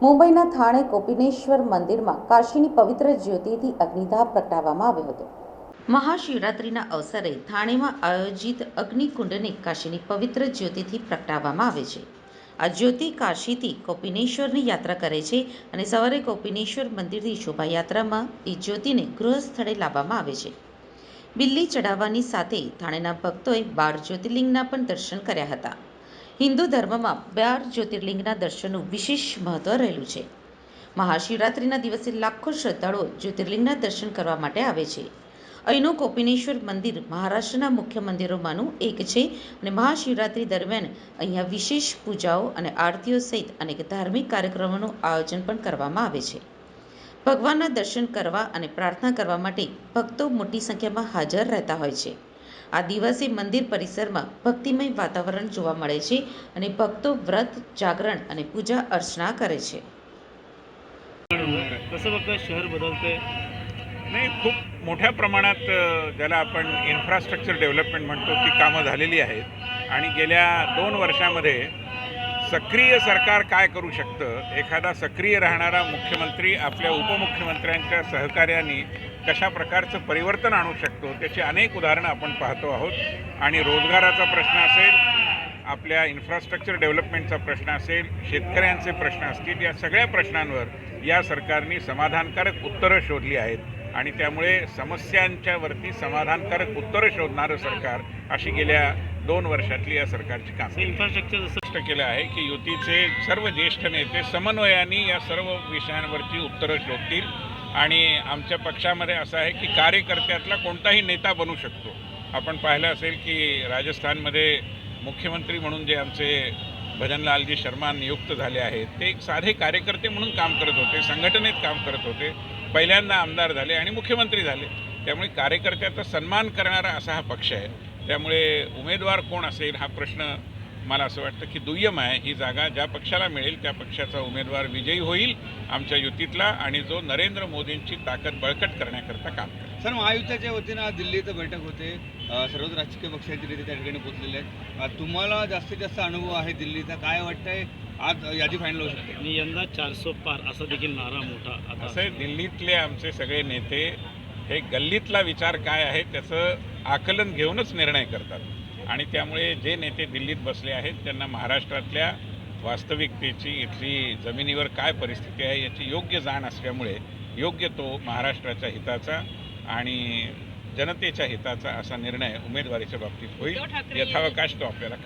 થાણે કોપિનેશ્વર મંદિરમાં કાશીની પવિત્ર જ્યોતિથી અગ્નિદાહ પ્રગટાવવામાં આવ્યો હતો. મહાશિવરાત્રિના અવસરે થાણેમાં આયોજિત અગ્નિકુંડને કાશીની પવિત્ર જ્યોતિથી પ્રગટાવવામાં આવે છે. આ જ્યોતિ કાશીથી કોપિનેશ્વરની યાત્રા કરે છે અને સવારે કોપિનેશ્વર મંદિરથી શોભાયાત્રામાં એ જ્યોતિને ગૃહ સ્થળે લાવવામાં આવે છે. બિલ્લી ચડાવવાની સાથે થાણેના ભક્તોએ બાર જ્યોતિર્લિંગના પણ દર્શન કર્યા હતા. હિન્દુ ધર્મમાં બાર જ્યોતિર્લિંગના દર્શનનું વિશેષ મહત્વ રહેલું છે. મહાશિવરાત્રિના દિવસે લાખો શ્રદ્ધાળુઓ જ્યોતિર્લિંગના દર્શન કરવા માટે આવે છે. અહીંનું કોપિનેશ્વર મંદિર મહારાષ્ટ્રના મુખ્ય મંદિરોમાંનું એક છે અને મહાશિવરાત્રિ દરમિયાન અહીંયા વિશેષ પૂજાઓ અને આરતીઓ સહિત અનેક ધાર્મિક કાર્યક્રમોનું આયોજન પણ કરવામાં આવે છે. ભગવાનના દર્શન કરવા અને પ્રાર્થના કરવા માટે ભક્તો મોટી સંખ્યામાં હાજર રહેતા હોય છે. આ દિવસે મંદિર પરિસરમાં ભક્તિમય વાતાવરણ જોવા મળે છે आणि भक्तो व्रत जागरण आणि पूजा अर्चना करे છે कसं बघताय शहर बदलतंय नाही खूप मोठ्या प्रमाणात अ, ज्याला आपण इन्फ्रास्ट्रक्चर डेव्हलपमेंट म्हणतो ती कामं झालेली आहेत आणि गेल्या दोन वर्षामध्ये सक्रिय सरकार काय करू शकतं एखादा सक्रिय राहणारा मुख्यमंत्री आपल्या उपमुख्यमंत्र्यांच्या सहकार्याने कशा प्रकारचं परिवर्तन आणू शकतो त्याची अनेक उदाहरणं आपण पाहतो आहोत. आणि रोजगाराचा प्रश्न असेल आपल्या इन्फ्रास्ट्रक्चर डेव्हलपमेंटचा प्रश्न असेल शेतकऱ्यांचे प्रश्न असतील या सगळ्या प्रश्नांवर या सरकारने समाधानकारक उत्तरं शोधली आहेत. आणि त्यामुळे समस्यांच्यावरती समाधानकारक उत्तरं शोधणारं सरकार अशी गेल्या दोन वर्षातली या सरकारची काम. इन्फ्रास्ट्रक्चर स्पष्ट केलं आहे की युतीचे सर्व ज्येष्ठ नेते समन्वयाने या सर्व विषयांवरती उत्तरं शोधतील. आणि आमच्या पक्षामध्ये असं आहे की कार्यकर्त्यातला कोणताही नेता बनू शकतो. आपण पाहिलं असेल की राजस्थानमध्ये मुख्यमंत्री म्हणून जे आमचे भजनलालजी शर्मा नियुक्त झाले आहेत ते एक साधे कार्यकर्ते म्हणून काम करत होते संघटनेत काम करत होते. पहिल्यांदा आमदार झाले आणि मुख्यमंत्री झाले. त्यामुळे कार्यकर्त्याचा सन्मान करणारा असा हा पक्ष आहे. त्यामुळे उमेदवार कोण असेल हा प्रश्न मला असं वाटतं की दुय्यम आहे. ही जागा ज्या पक्षाला मिळेल त्या पक्षाचा उमेदवार विजयी होईल. आमच्या युतीतला आणि जो नरेंद्र मोदींची ताकद बळकट करण्याकरता काम करेल सर महायुद्धाच्या वतीनं आज दिल्ली इथं बैठक होते. सर्वच राजकीय पक्षाचे नेते त्या ठिकाणी पोहोचलेले आहेत. तुम्हाला जास्तीत जास्त अनुभव आहे दिल्लीचा. काय वाटतंय? आज यादी फायनल होऊ शकते. आणि यंदा चारसो पार असा देखील नारा मोठा आता असं आहे, दिल्लीतले आमचे सगळे नेते हे गल्लीतला विचार काय आहे त्याचं आकलन घेऊनच निर्णय करतात. आणि त्यामुळे जे नेते दिल्लीत बसले आहेत त्यांना महाराष्ट्रातल्या वास्तविकतेची इथली जमिनीवर काय परिस्थिती आहे याची योग्य जाण असल्यामुळे योग्य तो महाराष्ट्राच्या हिताचा आणि जनतेच्या हिताचा असा निर्णय उमेदवारीच्या बाबतीत होईल. यथावकाश तो आपल्याला